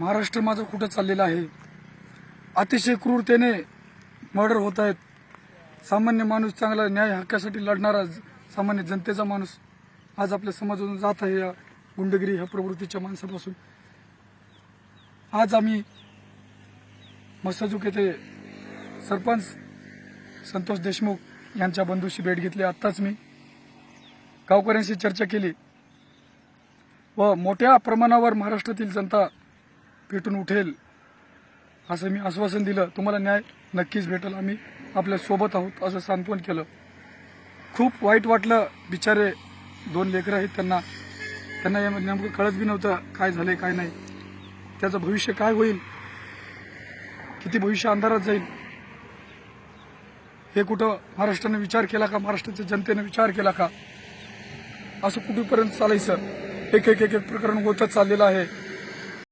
महाराष्ट्र माझं कुठं चाललेलं आहे? अतिशय क्रूरतेने मर्डर होत आहेत. सामान्य माणूस चांगला न्याय हक्कासाठी लढणारा सामान्य जनतेचा माणूस आज आपल्या समाजातून जात आहे या गुंडगिरी ह्या प्रवृत्तीच्या माणसापासून. आज आम्ही मसाजूक येथे सरपंच संतोष देशमुख यांच्या बंधूशी भेट घेतली. आत्ताच मी गावकऱ्यांशी चर्चा केली व मोठ्या प्रमाणावर महाराष्ट्रातील जनता पेटून उठेल. असं मी आश्वासन दिलं. तुम्हाला न्याय नक्कीच भेटेल. आम्ही आपल्यासोबत आहोत असं सांत्वन केलं. खूप वाईट वाटलं. बिचारे दोन लेकरं आहेत त्यांना. त्यांना या नेमकं कळत बी नव्हतं काय झालंय काय नाही. त्याचं भविष्य काय होईल? किती भविष्य अंधारात जाईल? हे कुठं महाराष्ट्राने विचार केला का? महाराष्ट्राच्या जनतेने विचार केला का? असं कुठेपर्यंत चालायचं? एक एक एक एक प्रकरण होतच चाललेलं आहे.